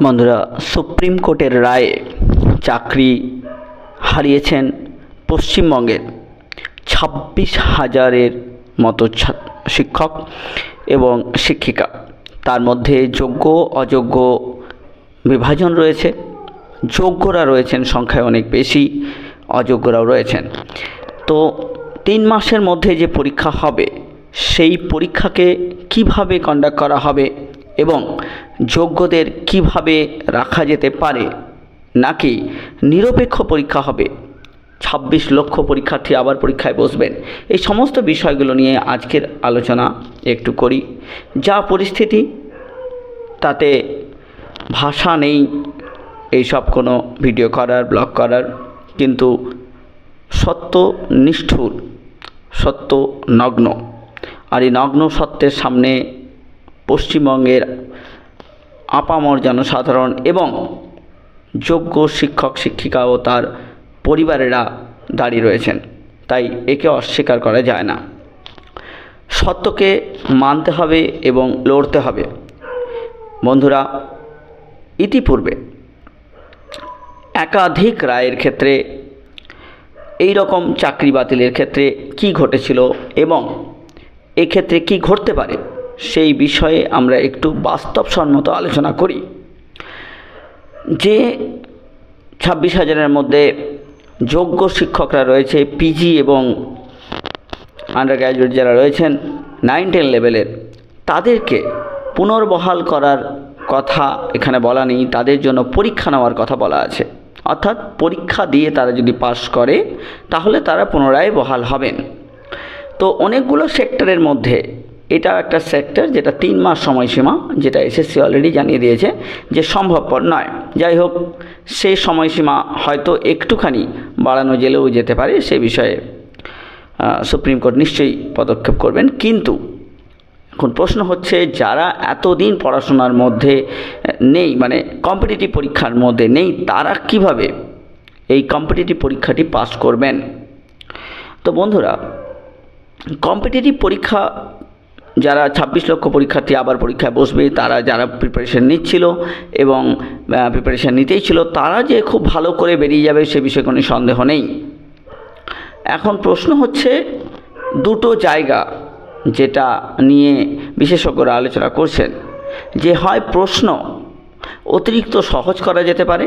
বন্ধুরা, সুপ্রিম কোর্টের রায়ে চাকরি হারিয়েছেন পশ্চিমবঙ্গের ছাব্বিশ হাজারের মতো শিক্ষক এবং শিক্ষিকা। তার মধ্যে যোগ্য, অযোগ্য বিভাজন রয়েছে। যোগ্যরা রয়েছেন সংখ্যায় অনেক বেশি, অযোগ্যরাও রয়েছেন। তো তিন মাসের মধ্যে যে পরীক্ষা হবে, সেই পরীক্ষাকে কীভাবে কন্ডাক্ট করা হবে এবং যোগ্যদের কীভাবে রাখা যেতে পারে নাকি নিরপেক্ষ পরীক্ষা হবে? ছাব্বিশ লক্ষ পরীক্ষার্থী আবার পরীক্ষায় বসবেন। এই সমস্ত বিষয়গুলো নিয়ে আজকের আলোচনা একটু করি। যা পরিস্থিতি, তাতে ভাষা নেই, এইসব কোনো ভিডিও করার, ব্লগ করার, কিন্তু সত্য নিষ্ঠুর, সত্য নগ্ন। আর এই নগ্ন সত্যের সামনে পশ্চিমবঙ্গের আপামর জনসাধারণ এবং যোগ্য শিক্ষক, শিক্ষিকা ও তার পরিবারেরা দাঁড়িয়ে রয়েছেন। তাই একে অস্বীকার করা যায় না। সত্যকে মানতে হবে এবং লড়তে হবে। বন্ধুরা, ইতিপূর্বে একাধিক রায়ের ক্ষেত্রে এই রকম চাকরি বাতিলের ক্ষেত্রে কি ঘটেছিল এবং এক্ষেত্রে কি ঘটতে পারে? সেই বিষয়ে আমরা একটু বাস্তবসম্মত আলোচনা করি। যে ছাব্বিশ হাজারের মধ্যে যোগ্য শিক্ষকরা রয়েছে পিজি এবং আন্ডার গ্র্যাজুয়েট যারা রয়েছেন নাইন টেন লেভেলের তাদেরকে পুনর্বহাল করার কথা এখানে বলা নেই, তাদের জন্য পরীক্ষা নেওয়ার কথা বলা আছে। অর্থাৎ পরীক্ষা দিয়ে তারা যদি পাশ করে, তাহলে তারা পুনরায় বহাল হবেন। তো অনেকগুলো সেক্টরের মধ্যে এটা একটা সেক্টর যেটা তিন মাস সময়সীমা, যেটা এসএসসি অলরেডি জানিয়ে দিয়েছে যে সম্ভবপর নয়। যাই হোক, সেই সময়সীমা হয়তো একটুখানি বাড়ানো গেলেও যেতে পারে সে বিষয়ে সুপ্রিম কোর্ট নিশ্চয়ই পদক্ষেপ করবেন। কিন্তু এখন প্রশ্ন হচ্ছে, যারা এতদিন পড়াশোনার মধ্যে নেই মানে কম্পিটিটিভ পরীক্ষার মধ্যে নেই, তারা কীভাবে এই কম্পিটিটিভ পরীক্ষাটি পাস করবেন? তো বন্ধুরা কম্পিটিটিভ পরীক্ষা যারা ছাব্বিশ লক্ষ পরীক্ষার্থী আবার পরীক্ষায় বসবে, তারা যারা প্রিপারেশন নিচ্ছিল এবং প্রিপারেশান নিতেই ছিল, তারা যে খুব ভালো করে বেরিয়ে যাবে সে বিষয়ে কোনো সন্দেহ নেই। এখন প্রশ্ন হচ্ছে, দুটো জায়গা যেটা নিয়ে বিশেষজ্ঞরা আলোচনা করছেন, যে হয় প্রশ্ন অতিরিক্ত সহজ করা যেতে পারে,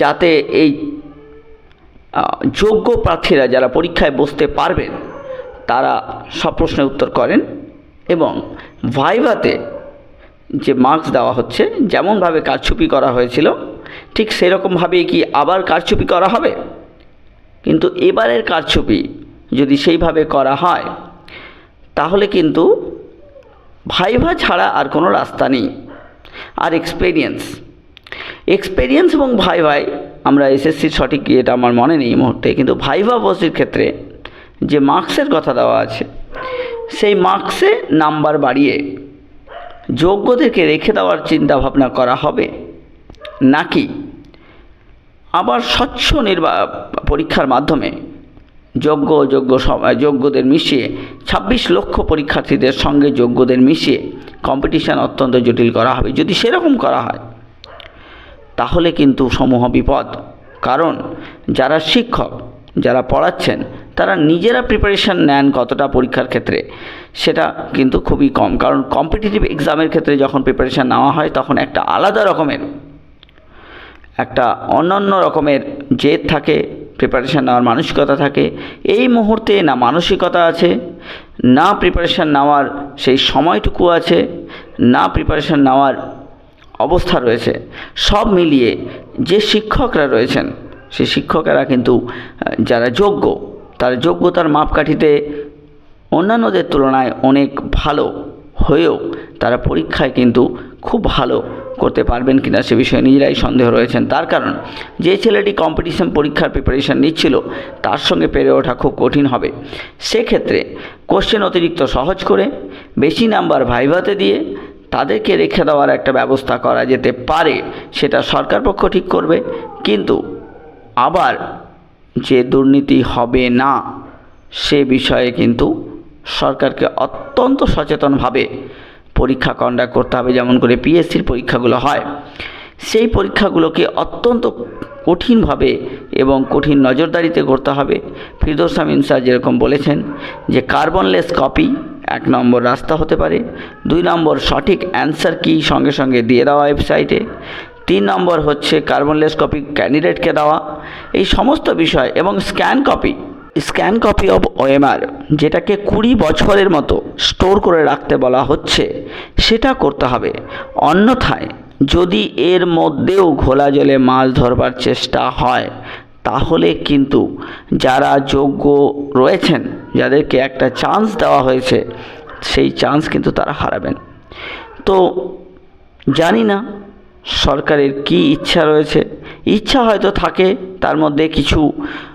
যাতে এই যোগ্য প্রার্থীরা যারা পরীক্ষায় বসতে পারবেন তারা সব প্রশ্নের উত্তর করেন এবং ভাইভাতে যে মার্কস দেওয়া হচ্ছে, যেমনভাবে কারচুপি করা হয়েছিল, ঠিক সেরকমভাবেই কি আবার কারচুপি করা হবে? কিন্তু এবারের কারচুপি যদি সেইভাবে করা হয়, তাহলে কিন্তু ভাইভা ছাড়া আর কোনো রাস্তা নেই। আর এক্সপেরিয়েন্স এক্সপেরিয়েন্স এবং ভাই ভাই আমরা এসএসসির সঠিক এটা আমার মনে নেই এই মুহূর্তে, কিন্তু ভাইভা বসির ক্ষেত্রে যে মার্কসের কথা দেওয়া আছে, সেই মার্কসে নাম্বার বাড়িয়ে যোগ্যদেরকে রেখে দেওয়ার চিন্তা ভাবনা করা হবে। নাকি আবার স্বচ্ছ নির্বা, পরীক্ষার মাধ্যমে যোগ্য যোগ্য যোগ্যদের মিশিয়ে ছাব্বিশ লক্ষ পরীক্ষার্থীদের সঙ্গে যোগ্যদের মিশিয়ে কম্পিটিশান অত্যন্ত জটিল করা হবে। যদি সেরকম করা হয়, তাহলে কিন্তু সমূহ বিপদ। কারণ যারা শিক্ষক, যারা পড়াচ্ছেন তারা নিজেরা প্রিপারেশান নেন কতটা পরীক্ষার ক্ষেত্রে। সেটা কিন্তু খুবই কম। কারণ কম্পিটিটিভ এক্সামের ক্ষেত্রে যখন প্রিপারেশান নেওয়া হয়, তখন একটা আলাদা রকমের, একটা অন্যান্য রকমের জেদ থাকে প্রিপারেশান নেওয়ার মানসিকতা থাকে। এই মুহূর্তে না মানসিকতা আছে, না প্রিপারেশান নেওয়ার সেই সময়টুকু আছে, না প্রিপারেশান নেওয়ার অবস্থা রয়েছে। সব মিলিয়ে যে শিক্ষকরা রয়েছেন, সেই শিক্ষকেরা কিন্তু যারা যোগ্য তার যোগ্যতার মাপকাঠিতে অন্যান্যদের তুলনায় অনেক ভালো হয়েও তারা পরীক্ষায় কিন্তু খুব ভালো করতে পারবেন কিনা সে বিষয়ে নিজেরাই সন্দেহ রয়েছেন। তার কারণ, যে ছেলেটি কম্পিটিশন পরীক্ষার প্রিপারেশন নিচ্ছিল, তার সঙ্গে পেরে ওঠা খুব কঠিন হবে। সেক্ষেত্রে কোশ্চেন অতিরিক্ত সহজ করে, বেশি নাম্বার ভাইভাতে দিয়ে তাদেরকে রেখে দেওয়ার একটা ব্যবস্থা করা যেতে পারে, সেটা সরকার পক্ষ ঠিক করবে। কিন্তু আবার যে দুর্নীতি হবে না, সে বিষয়ে কিন্তু সরকারকে অত্যন্ত সচেতনভাবে পরীক্ষা কন্ডাক্ট করতে হবে। যেমন করে পিএসসির পরীক্ষাগুলো হয়, সেই পরীক্ষাগুলোকে অত্যন্ত কঠিনভাবে এবং কঠিন নজরদারিতে করতে হবে। ফিরদৌস আমিন স্যার যেরকম বলেছেন যে, কার্বনলেস কপি এক নম্বর রাস্তা হতে পারে, দুই নম্বর সঠিক অ্যান্সার কি সঙ্গে সঙ্গে দিয়ে দেওয়া ওয়েবসাইটে তিন নম্বর হচ্ছে কার্বনলেস কপি ক্যান্ডিডেটকে দেওয়া। এই সমস্ত বিষয় এবং scan copy scan copy of OMR যেটাকে কুড়ি বছরের মতো স্টোর করে রাখতে বলা হচ্ছে, সেটা করতে হবে। অন্যথায় যদি এর মধ্যেও ঘোলা জলে মাছ ধরবার চেষ্টা হয়, তাহলে কিন্তু যারা যোগ্য রয়েছেন, যাদেরকে একটা চান্স দেওয়া হয়েছে, সেই চান্স কিন্তু তারা হারাবেন। তো জানি না সরকারের কি ইচ্ছা রয়েছে? ইচ্ছা হয়তো থাকে, তার মধ্যে কিছু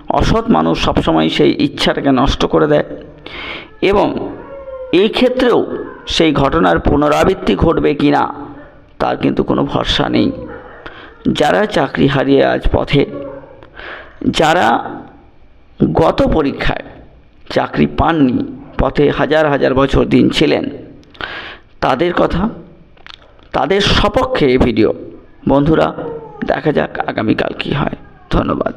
অসৎ মানুষ সবসময় সেই ইচ্ছাটাকে নষ্ট করে দেয়। এবং এই ক্ষেত্রেও সেই ঘটনার পুনরাবৃত্তি ঘটবে কি না, তার কিন্তু কোনো ভরসা নেই। যারা চাকরি হারিয়ে আজ পথে, যারা গত পরীক্ষায় চাকরি পাননি, পথে হাজার হাজার বছর দিন ছিলেন, তাদের কথা তাদের সপক্ষে এই ভিডিও। বন্ধুরা দেখা যাক আগামীকাল কী হয়। ধন্যবাদ।